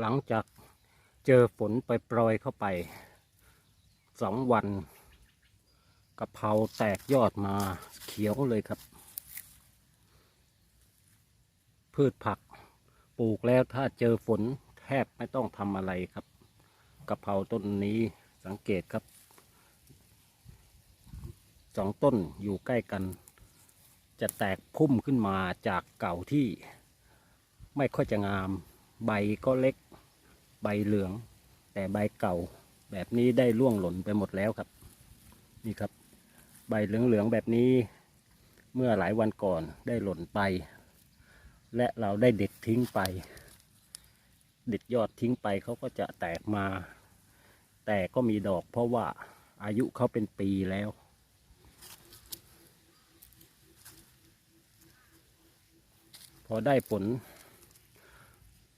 หลังจากเจอฝนไปโปรยเข้าไปสองวันกะเพราแตกยอดมาเขียวเลยครับ พืชผักปลูกแล้วถ้าเจอฝนแทบไม่ต้องทำอะไรครับกะเพราต้นนี้สังเกตครับสองต้นอยู่ใกล้กัน จะแตกพุ่มขึ้นมาจากเก่าที่ไม่ค่อยจะงาม ใบก็เล็ก ใบเหลือง แต่ใบเก่าแบบนี้ได้ร่วงหล่นไปหมดแล้วครับ นี่ครับ ใบเหลืองๆแบบนี้ เมื่อหลายวันก่อนได้หล่นไป และเราได้เด็ดทิ้งไป เด็ดยอดทิ้งไปเขาก็จะแตกมา แต่ก็มีดอกเพราะว่าอายุเขาเป็นปีแล้วพอได้ผล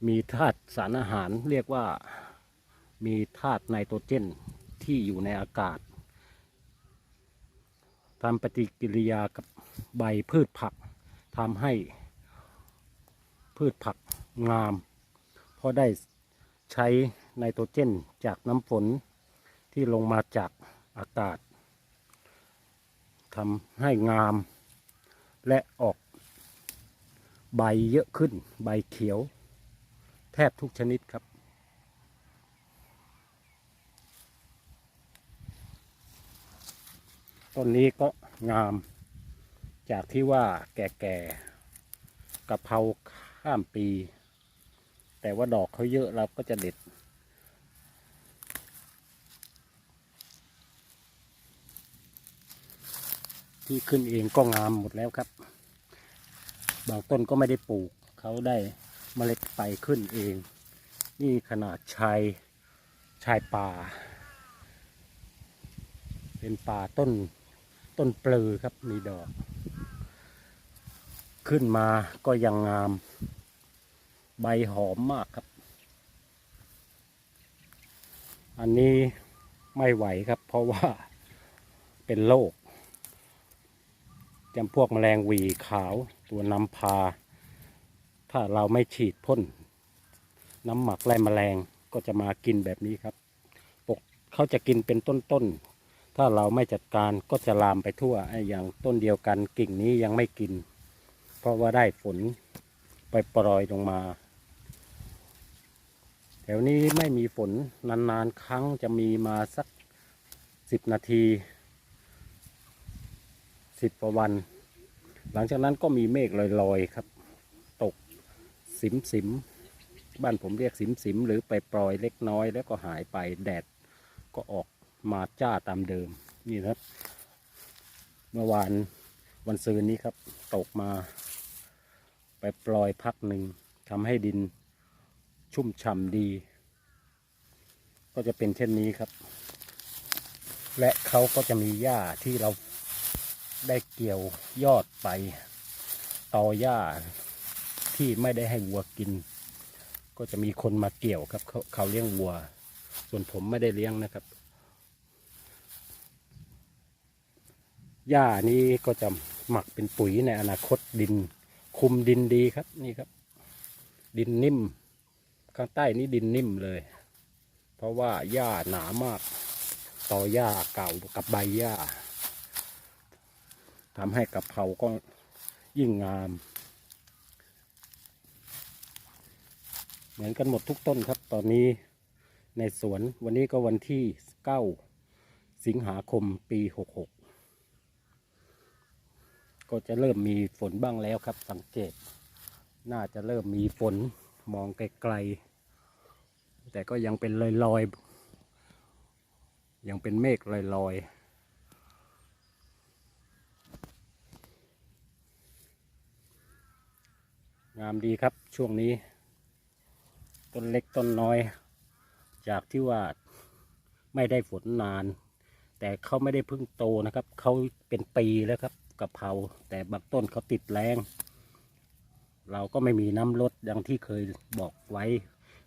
มีธาตุสารอาหารเรียกว่ามีธาตุไนโตรเจนที่อยู่ในอากาศทำปฏิกิริยากับใบพืชผักทำให้พืชผักงามเพราะได้ใช้ไนโตรเจนจากน้ำฝนที่ลงมาจากอากาศทำให้งามและออกใบเยอะขึ้นใบเขียว แทบทุกชนิดครับ ต้นนี้ก็งาม จากที่ว่าแก่ๆกะเพราข้ามปี แต่ว่าดอกเขาเยอะเราก็จะเด็ดที่ขึ้นเองก็งามหมดแล้วครับ บางต้นก็ไม่ได้ปลูกเขาได้ เมล็ดไปขึ้นเอง นี่ขนาดชายชายป่า เป็นป่าต้นต้นเปลือครับมีดอก ขึ้นมาก็ยังงาม ใบหอมมากครับ อันนี้ไม่ไหวครับ เพราะว่าเป็นโรคจำพวกแมลงวีขาวตัวนำพา ถ้าเราไม่ฉีดพ่นน้ำหมักไล่แมลงก็จะมากินแบบนี้ครับ ปกเขาจะกินเป็นต้นๆ ถ้าเราไม่จัดการก็จะลามไปทั่วไอ้อย่างต้นเดียวกันกิ่งนี้ยังไม่กิน เพราะว่าได้ฝนไปปล่อยลงมา แถวนี้ไม่มีฝนนานๆ ครั้งจะมีมาสักสิบนาทีสิบกว่าวัน หลังจากนั้นก็มีเมฆลอยๆครับ สิมสิมบ้านผมเรียกสิมสิมหรือไปปล่อยเล็กน้อยแล้วก็หายไปแดดก็ออกมาจ้าตามเดิมนี่ครับ เมื่อวานวันซืนนี้ครับ ตกมา ไปปล่อยพักหนึ่งทำให้ดินชุ่มฉ่ำดี ก็จะเป็นเช่นนี้ครับ และเขาก็จะมีหญ้าที่เราได้เกี่ยวยอดไปตอหญ้า ที่ไม่ได้ให้วัวกิน ก็จะมีคนมาเกี่ยวครับเขาเขาเลี้ยงวัว ส่วนผมไม่ได้เลี้ยงนะครับหญ้านี้ก็จะหมักเป็นปุ๋ยในอนาคตดิน คุมดินดีครับนี่ครับ ดินนิ่ม ข้างใต้นี้ดินนิ่มเลย เพราะว่าหญ้าหนามาก ต่อหญ้าเก่ากับใบหญ้าทำให้กะเพราก็ยิ่งงาม เหมือนกันหมดทุกต้นครับ ตอนนี้ในสวนวันนี้ก็วันที่ 9 สิงหาคมปี 66 ก็จะเริ่มมีฝนบ้างแล้วครับ สังเกต น่าจะเริ่มมีฝนมองไกลๆ แต่ก็ยังเป็นลอยๆ ยังเป็นเมฆลอยๆงามดีครับช่วงนี้ ต้นเล็กต้นน้อย จากที่ว่าไม่ได้ฝนนาน แต่เขาไม่ได้เพิ่งโตนะครับเขาเป็นปีแล้วครับกะเพราแต่บางต้นเขาติดแรงเราก็ไม่มีน้ำลดดังที่เคยบอกไว้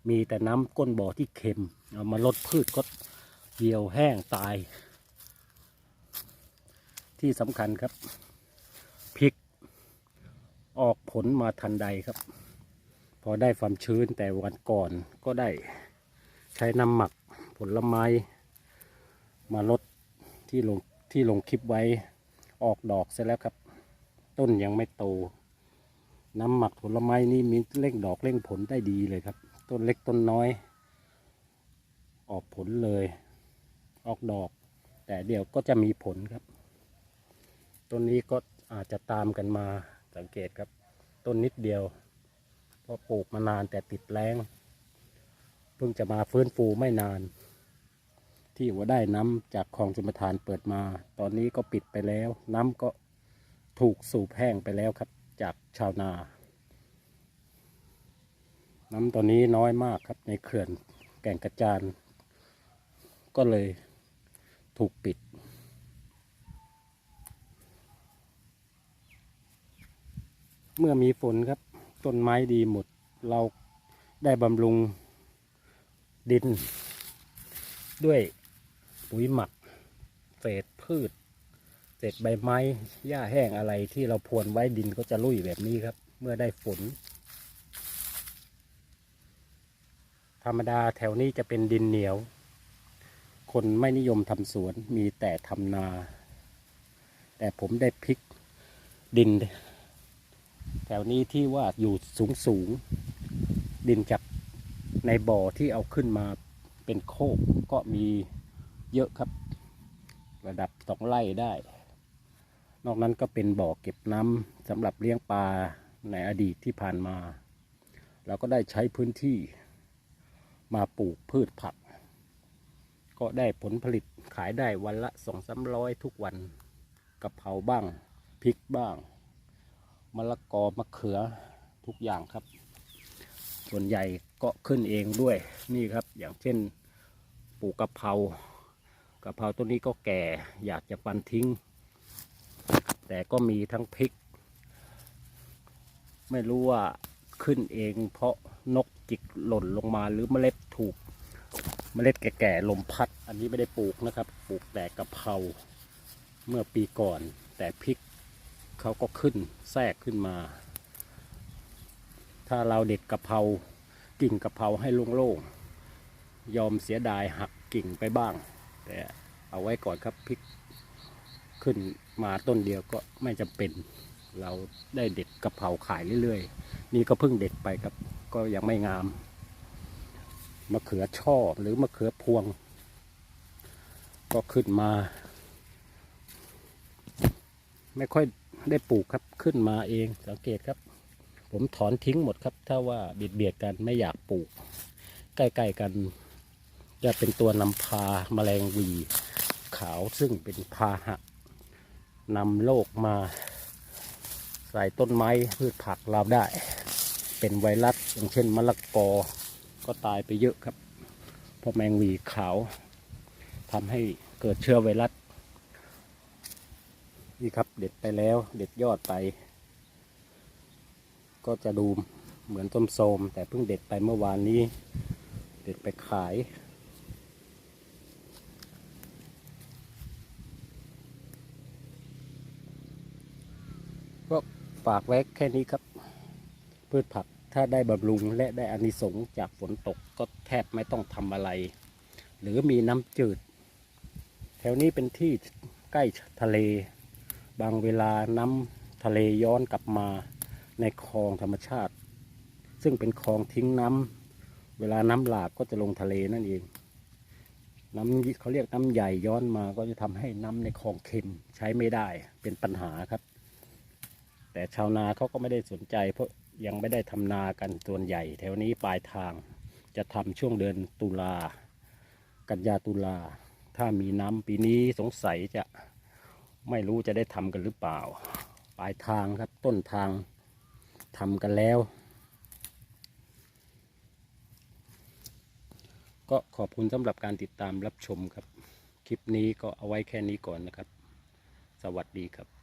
มีแต่น้ำก้นบ่อที่เค็ม เอามาลดพืชก็เหี่ยวแห้งตาย ที่สำคัญครับพริก ออกผลมาทันใดครับ ออได้ความชื้นแต่วันก่อนก็ได้ใช้น้ำหมักผลไม้ มาลดที่ลงที่ลงคลิปไว้ออกดอกเสร็จแล้วครับ ต้นยังไม่โต น้ำหมักผลไม้นี่มีเร่งดอกเร่งผลได้ดีเลยครับ ต้นเล็กต้นน้อย ออกผลเลย ออกดอก แต่เดี๋ยวก็จะมีผลครับ ต้นนี้ก็อาจจะตามกันมาสังเกตครับ ต้นนิดเดียว เพราะปลูกมานานแต่ติดแรงเพิ่งจะมาฟื้นฟูไม่นาน ที่ว่าได้น้ำจากคลองจุมทานเปิดมา ตอนนี้ก็ปิดไปแล้ว น้ำก็ถูกสูบแห้งไปแล้วครับ จากชาวนา น้ำตอนนี้น้อยมากครับในเขื่อนแก่งกระจาน ก็เลยถูกปิดเมื่อมีฝนครับ ต้นไม้ดีหมด เราได้บำรุงดิน ด้วยปุ๋ยหมักเศษพืชเศษใบไม้หญ้าแห้งอะไรที่เราพรวนไว้ดินก็จะรุ่ยแบบนี้ครับ เมื่อได้ฝน ธรรมดาแถวนี้จะเป็นดินเหนียว คนไม่นิยมทำสวนมีแต่ทำนา แต่ผมได้พลิกดิน แถวนี้ที่ว่าอยู่สูงสูง ดินจากในบ่อที่เอาขึ้นมาเป็นโคกก็มีเยอะครับ ระดับสองไร่ได้ นอกนั้นก็เป็นบ่อเก็บน้ำสำหรับเลี้ยงปลาในอดีตที่ผ่านมา เราก็ได้ใช้พื้นที่มาปลูกพืชผัก ก็ได้ผลผลิตขายได้วันละสองสามร้อยทุกวันกะเพราบ้างพริกบ้าง มะละกอมะเขือทุกอย่างครับ ส่วนใหญ่ก็ขึ้นเองด้วยนี่ครับ อย่างเช่นปลูกกะเพรากะเพราต้นนี้ก็แก่อยากจะฟันทิ้ง แต่ก็มีทั้งพริก ไม่รู้ว่าขึ้นเอง เพราะนกจิกหล่นลงมาหรือเมล็ดถูกเมล็ดแก่ๆลมพัด อันนี้ไม่ได้ปลูกนะครับ ปลูกแต่กะเพราเมื่อปีก่อน แต่พริก เขาก็ขึ้นแทรกขึ้นมา ถ้าเราเด็ดกะเพรากิ่งกะเพราให้โล่งๆยอมเสียดายหักกิ่งไปบ้าง แต่เอาไว้ก่อนครับพริกขึ้นมาต้นเดียวก็ไม่จำเป็น เราได้เด็ดกะเพราขายเรื่อยๆ นี่ก็เพิ่งเด็ดไปครับก็ยังไม่งามมะเขือช่อหรือมะเขือพวง ก็ขึ้นมา ไม่ค่อย ได้ปลูกครับขึ้นมาเองสังเกตครับ ผมถอนทิ้งหมดครับ ถ้าว่าเบียดเบียดกันไม่อยากปลูก ใกล้ๆกัน จะเป็นตัวนำพาแมลงวีขาวซึ่งเป็นพาหะนำโรคมา ใส่ต้นไม้พืชผักเราได้ เป็นไวรัสอย่างเช่นมะละกอ ก็ตายไปเยอะครับ เพราะแมงวีขาวทำให้เกิดเชื้อไวรัส นี่ครับเด็ดไปแล้วเด็ดยอดไป ก็จะดูเหมือนต้มโทรมแต่เพิ่งเด็ดไปเมื่อวานนี้ เด็ดไปขาย ก็ฝากไว้แค่นี้ครับ พืชผักถ้าได้บำรุงและได้อานิสงส์จากฝนตกก็แทบไม่ต้องทำอะไร หรือมีน้ำจืด แถวนี้เป็นที่ใกล้ทะเล บางเวลาน้ำทะเลย้อนกลับมาในคลองธรรมชาติ ซึ่งเป็นคลองทิ้งน้ำเวลาน้ำหลากก็จะลงทะเลนั่นเอง น้ำเขาเรียกน้ำใหญ่ย้อนมาก็จะทำให้น้ำในคลองเค็มใช้ไม่ได้เป็นปัญหาครับ แต่ชาวนาเขาก็ไม่ได้สนใจ เพราะยังไม่ได้ทำนากันส่วนใหญ่ แถวนี้ปลายทางจะทำช่วงเดือนตุลา กันยาตุลา ถ้ามีน้ำปีนี้สงสัยจะ ไม่รู้จะได้ทำกันหรือเปล่า ปลายทางครับต้นทางทำกันแล้ว ก็ขอบคุณสำหรับการติดตามรับชมครับ คลิปนี้ก็เอาไว้แค่นี้ก่อนนะครับ สวัสดีครับ